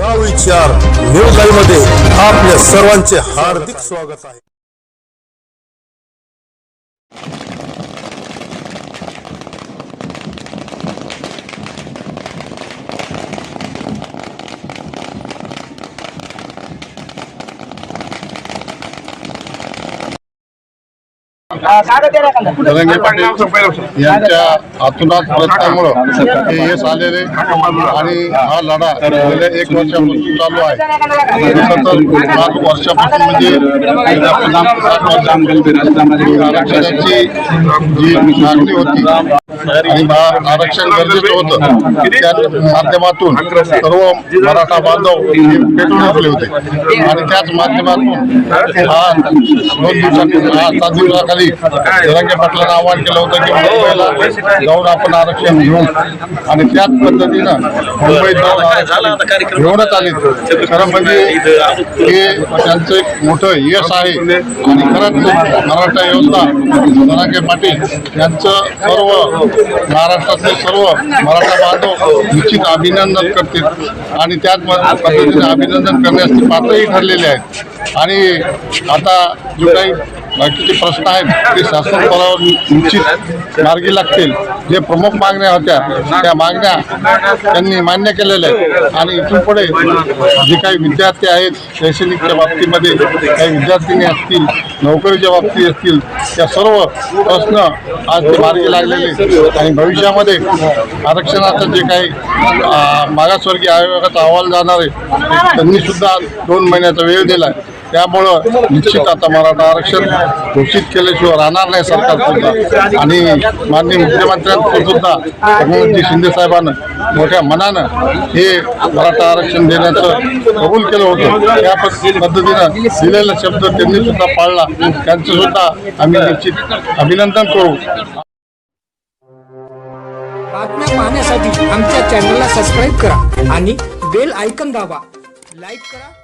विचार न्यूजमध्ये आपल्या सर्वांचे हार्दिक स्वागत आहे. धनंजय पाटील यांच्या आतुनात प्रयत्नामुळं हे यश आलेले आणि हा लढा गेल्या एक वर्षापासून चालू आहे. आणि पाच वर्षापासून म्हणजे गेल्या पन्नास आरक्षणाची जी मागणी होती आणि आरक्षण गरजेचं होतं त्या माध्यमातून सर्व मराठा बांधव हे पेटून उठले होते. आणि त्याच माध्यमातून हा दोन दिवसांपूर्वी हा सात दिवसाखाली जरांगे पाटलांना आवाहन केलं होतं की मुंबईला जाऊन आपण आरक्षण घेऊ आणि त्याच पद्धतीनं मुंबईत जाऊन आरक्षण घेऊनच आले. खरं म्हणजे हे त्यांचं एक मोठं यश आहे. आणि खरंच मराठा योद्धा जरांगे पाटील यांचं सर्व महाराष्ट्रातले सर्व मराठा बांधव निश्चित अभिनंदन करतील. आणि त्याच पद्धतीने अभिनंदन करण्यास पात्रही ठरलेले आहेत. आणि आता जो काही बाकीचे प्रश्न आहेत. ते शासन स्तरावर निश्चित मार्गी लागतील. जे प्रमुख मागण्या होत्या त्या मागण्या त्यांनी मान्य केलेल्या आहेत. आणि इथून पुढे जे काही विद्यार्थी आहेत शैक्षणिकच्या बाबतीमध्ये काही विद्यार्थिनी असतील नोकरीच्या बाबतीत असतील त्या सर्व प्रश्न आज ते मार्गी लागलेले आणि भविष्यामध्ये आरक्षणाचं जे काही मागासवर्गीय आयोगाचा अहवाल जाणार आहे त्यांनी सुद्धा दोन महिन्याचा वेळ दिला आहे त्यामुळं निश्चित आता मराठा आरक्षण घोषित केल्याशिवाय राहणार नाही सरकार सुद्धा. आणि माननीय मुख्यमंत्र्यांचं सुद्धा एकनाथजी शिंदे मोठ्या मनानं हे मराठा आरक्षण देण्याचं कबूल केलं होतं. त्या पद्धतीनं दिलेला शब्द त्यांनी सुद्धा पाळला. त्यांचं सुद्धा आम्ही निश्चित अभिनंदन करू. बातम्या पाहण्यासाठी आमच्या चॅनलला सबस्क्राईब करा आणि बेल आयकन दाबा. लाईक करा.